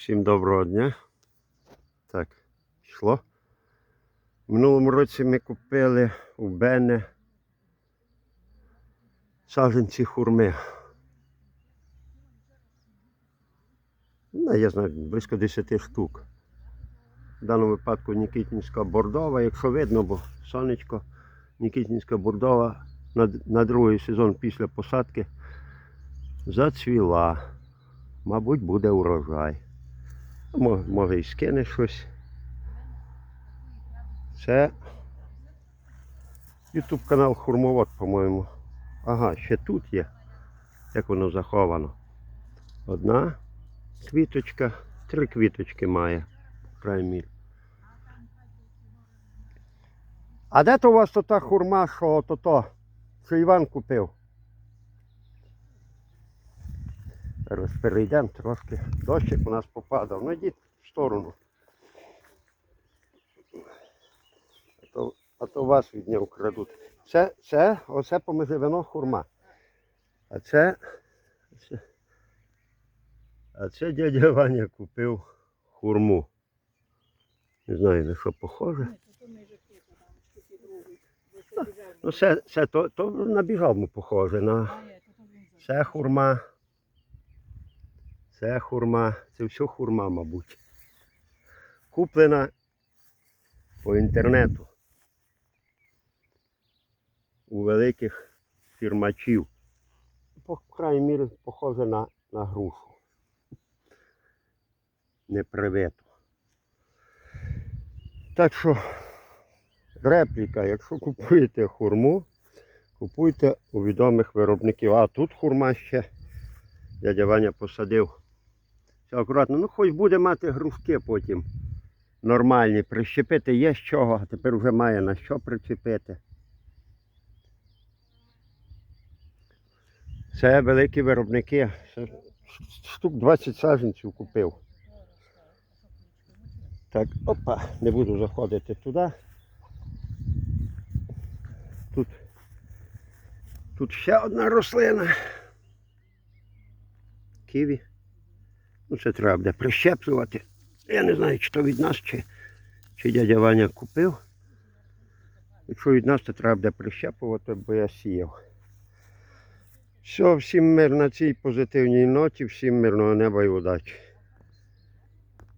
Всім доброго дня. Так, йшло. В минулому році ми купили у Бене саджанці хурми. Ну, я знаю, близько 10 штук. В даному випадку Нікітінська бордова, якщо видно, бо сонечко, Нікітінська бордова на, на другий сезон після посадки зацвіла. Мабуть, буде урожай. Може і скине щось. Це YouTube канал Хурмовод, по-моєму. Ага, ще тут є. Як воно заховано. Одна квіточка, три квіточки має, мірі. А де то у вас то та хурма, що то то, що Іван купив? Перейдемо трошки. Дощик у нас попадав. Ну йдіть в сторону. А то, а то вас від нього крадуть. Це, це, оце помежевино хурма. А це, це. А це дядя Ваня купив хурму. Не знаю на що похоже. Ну, це, це то, то на бігалму похоже. На... Це хурма. Це хурма. Це все хурма, мабуть. Куплена по інтернету. У великих фірмачів. По крайній мірі похоже на, на грушу. Не привиту. Так що репліка, якщо купуєте хурму, купуйте у відомих виробників. А тут хурма ще дядя Ваня посадив. Все акуратно. Ну хоч буде мати грушки потім нормальні. Прищепити є з чого, а тепер вже має на що причепити. Це великі виробники. Штук 20 саджанців купив. Так, опа, не буду заходити туди. Тут, тут ще одна рослина. Ківі. Ну, це треба буде прищеплювати. Я не знаю, чи то від нас, чи, чи дядя Ваня купив. Якщо від нас, то треба буде прищеплювати, бо я сіяв. Все, всім мир на цій позитивній ноті, всім мирного неба і удачі.